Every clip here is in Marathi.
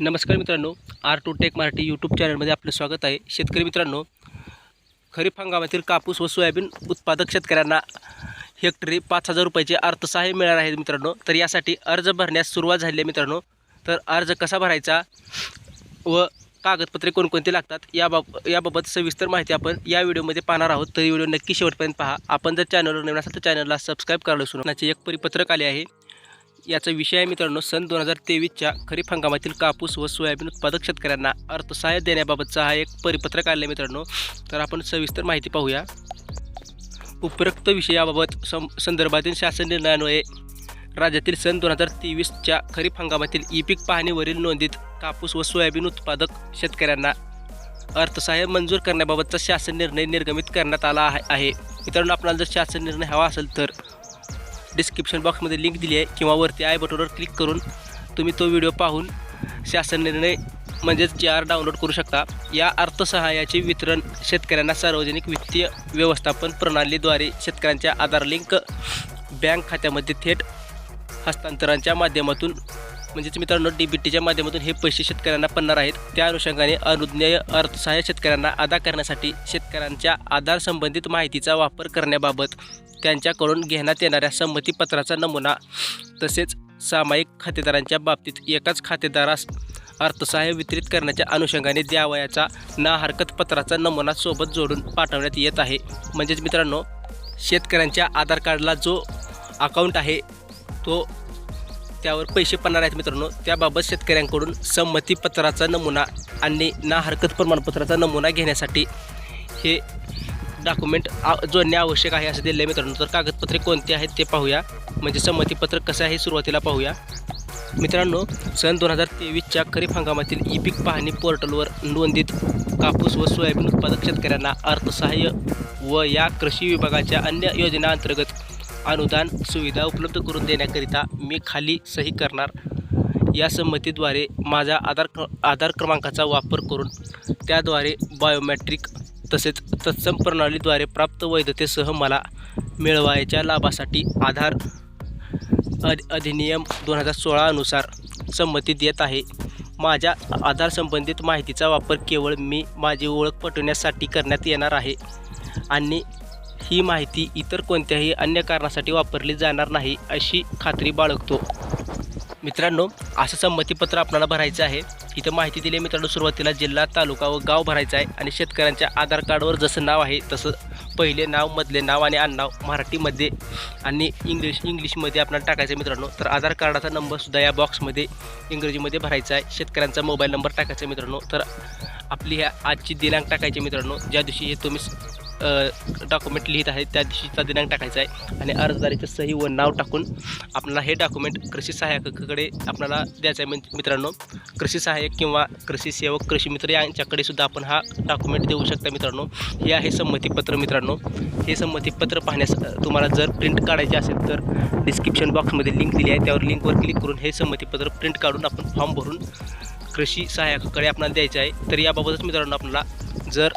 नमस्कार मित्रांनो R two tech Marathi YouTube चॅनलमध्ये आपलं स्वागत आहे. शेतकरी मित्रांनो खरीप हंगामातील कापूस व सोयाबीन उत्पादक शेतकऱ्यांना हेक्टरी पाच हजार रुपयाचे अर्थसहाय्य मिळणार आहे मित्रांनो. तर यासाठी अर्ज भरण्यास सुरुवात झाली आहे मित्रांनो. तर अर्ज कसा भरायचा व कागदपत्रे कोणकोणती लागतात याबाब याबाबत सविस्तर माहिती आपण या व्हिडिओमध्ये पाहणार आहोत. तर व्हिडिओ नक्की शेवटपर्यंत पहा. आपण जर चॅनलवर नवीन असाल तर चॅनलला सबस्क्राईब करायला सुरू एक परिपत्रक आले आहे. याचा विषय आहे मित्रांनो सन दोन हजार तेवीसच्या खरीप हंगामातील कापूस व सोयाबीन उत्पादक शेतकऱ्यांना अर्थसहाय्य देण्याबाबतचा हा एक परिपत्रक आले मित्रांनो. तर आपण सविस्तर माहिती पाहूया. उपरोक्त विषयाबाबत सं संदर्भातील शासन निर्णयान्वये राज्यातील सन दोन हजार तेवीसच्या खरीप हंगामातील ई पीक पाहणीवरील नोंदीत कापूस व सोयाबीन उत्पादक शेतकऱ्यांना अर्थसहाय्य मंजूर करण्याबाबतचा शासन निर्णय निर्गमित करण्यात आला आहे- आहे. मित्रांनो आपल्याला जर शासन निर्णय हवा असेल तर डिस्क्रिप्शन बॉक्समध्ये लिंक दिली आहे. किंवा वरती आय बटनवर क्लिक करून तुम्ही तो व्हिडिओ पाहून शासन निर्णय म्हणजेच जे आर डाउनलोड करू शकता. या अर्थसहाय्याचे वितरण शेतकऱ्यांना सार्वजनिक वित्तीय व्यवस्थापन प्रणालीद्वारे शेतकऱ्यांच्या आधार लिंक बँक खात्यामध्ये थेट हस्तांतरणाच्या माध्यमातून म्हणजेच मित्रांनो डी बी टीच्या माध्यमातून हे पैसे शेतकऱ्यांना पडणार आहेत. त्या अनुषंगाने अनुज्ञेय अर्थसहाय्य शेतकऱ्यांना अदा करण्यासाठी शेतकऱ्यांच्या आधार संबंधित माहितीचा वापर करण्याबाबत त्यांच्याकडून घेण्यात येणाऱ्या संमतीपत्राचा नमुना तसेच सामायिक खातेदारांच्या बाबतीत एकाच खातेदारास अर्थसहाय्य वितरित करण्याच्या अनुषंगाने द्यावयाचा ना हरकत पत्राचा नमुना सोबत जोडून पाठवण्यात येत आहे. म्हणजेच मित्रांनो शेतकऱ्यांच्या आधार कार्डला जो अकाउंट आहे तो त्यावर पैसे पडणार आहेत मित्रांनो. त्याबाबत शेतकऱ्यांकडून संमतीपत्राचा नमुना आणि ना हरकत प्रमाणपत्राचा नमुना घेण्यासाठी हे डॉक्युमेंट आ जोडणे आवश्यक आहे असं दिलं आहे मित्रांनो. तर कागदपत्रे कोणती आहेत ते पाहूया. म्हणजे संमतीपत्र कसं आहे सुरुवातीला पाहूया. मित्रांनो सन दोन हजार तेवीसच्या खरीप हंगामातील ई पीक पाहणी पोर्टलवर नोंदित कापूस व सोयाबीन उत्पादक शेतकऱ्यांना अर्थसहाय्य व या कृषी विभागाच्या अन्य योजनांतर्गत अनुदान सुविधा उपलब्ध करून देण्याकरिता मी खाली सही करणार. या संमतीद्वारे माझ्या आधार क्र आधार क्रमांकाचा वापर करून त्याद्वारे बायोमॅट्रिक तसेच तत्सम प्रणालीद्वारे प्राप्त वैधतेसह मला मिळवायच्या लाभासाठी आधार अध अधिनियम दोन हजार सोळानुसार संमती देत आहे. माझ्या आधार संबंधित माहितीचा वापर केवळ मी माझी ओळख पटवण्यासाठी करण्यात येणार आहे आणि ही माहिती इतर कोणत्याही अन्य कारणासाठी वापरली जाणार नाही अशी खात्री बाळगतो. मित्रांनो असं संमतीपत्र आपल्याला भरायचं आहे. इथं माहिती दिली मित्रांनो सुरुवातीला जिल्हा तालुका व गाव भरायचं आहे आणि शेतकऱ्यांच्या आधार कार्डवर जसं नाव आहे तसं पहिले नाव मधले नाव आणि आडनाव मराठीमध्ये आणि इंग्लिश इंग्लिशमध्ये आपल्याला टाकायचं आहे मित्रांनो. तर आधार कार्डाचा नंबरसुद्धा या बॉक्समध्ये इंग्रजीमध्ये भरायचा आहे. शेतकऱ्यांचा मोबाईल नंबर टाकायचा मित्रांनो. तर आपली ह्या आजची दिनांक टाकायची मित्रांनो. ज्या दिवशी हे तुम्ही डॉक्युमेंट लिहित आहे त्या दिवशीचा दिनांक टाकायचा आहे. आणि अर्जदारीचं सही व नाव टाकून आपल्याला हे डॉक्युमेंट कृषी सहाय्यकाकडे आपल्याला द्यायचं आहे मित्रांनो. कृषी सहाय्यक किंवा कृषी सेवक कृषी मित्र यांच्याकडे सुद्धा आपण हा डॉक्युमेंट देऊ शकता मित्रांनो. हे आहे संमतीपत्र मित्रांनो. हे संमतीपत्र पाहण्यास तुम्हाला जर प्रिंट काढायचे असेल तर डिस्क्रिप्शन बॉक्समध्ये लिंक दिली आहे. त्यावर लिंकवर क्लिक करून हे संमतीपत्र प्रिंट काढून आपण फॉर्म भरून कृषी सहाय्यकाकडे आपल्याला द्यायचं आहे. तर याबाबतच मित्रांनो आपल्याला जर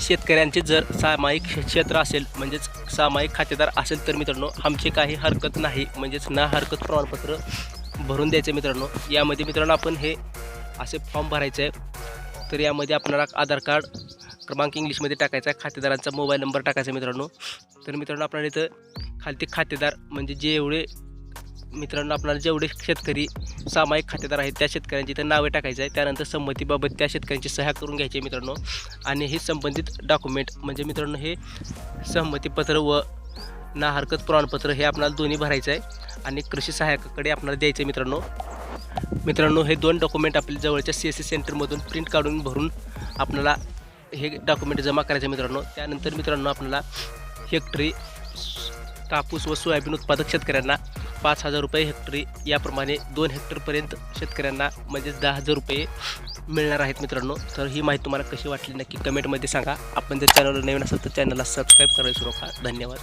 शेतकऱ्यांचे जर सामायिक क्षेत्र असेल म्हणजेच सामायिक खातेदार असेल तर मित्रांनो आमची काही हरकत नाही म्हणजेच ना हरकत प्रमाणपत्र भरून द्यायचं मित्रांनो. यामध्ये मित्रांनो आपण हे असे फॉर्म भरायचे आहे. तर यामध्ये आपल्याला आधार कार्ड क्रमांक इंग्लिशमध्ये टाकायचा आहे. खातेदारांचा मोबाईल नंबर टाकायचा मित्रांनो. तर मित्रांनो आपल्याला इथं खालती खातेदार म्हणजे जे एवढे मित्रांनो आपल्याला जेवढे शेतकरी सामायिक खातेदार आहेत त्या शेतकऱ्यांची इथं नावे टाकायचं आहे त्यानंतर संमतीबाबत त्या शेतकऱ्यांची सह्या करून घ्यायची आहे मित्रांनो. आणि हे संबंधित डॉक्युमेंट म्हणजे मित्रांनो हे संमतीपत्र व ना हरकत प्रमाणपत्र हे आपल्याला दोन्ही भरायचं आहे. आणि कृषी सहाय्यकाकडे आपल्याला द्यायचं आहे मित्रांनो. मित्रांनो हे दोन डॉक्युमेंट आपल्या जवळच्या सी एस सी सेंटरमधून प्रिंट काढून भरून आपल्याला हे डॉक्युमेंट जमा करायचे मित्रांनो. त्यानंतर मित्रांनो आपल्याला हेक्टरी कापूस व सोयाबीन उत्पादक शेतकऱ्यांना पाच हजार रुपये हेक्टरी याप्रमाणे दोन हेक्टरपर्यंत शेतकऱ्यांना म्हणजेच दहा हजार रुपये मिळणार आहेत मित्रांनो. तर ही माहिती तुम्हाला कशी वाटली नक्की कमेंटमध्ये सांगा. आपण जर चॅनलवर नवीन असेल तर चॅनलला सबस्क्राईब करायला सुरू का धन्यवाद.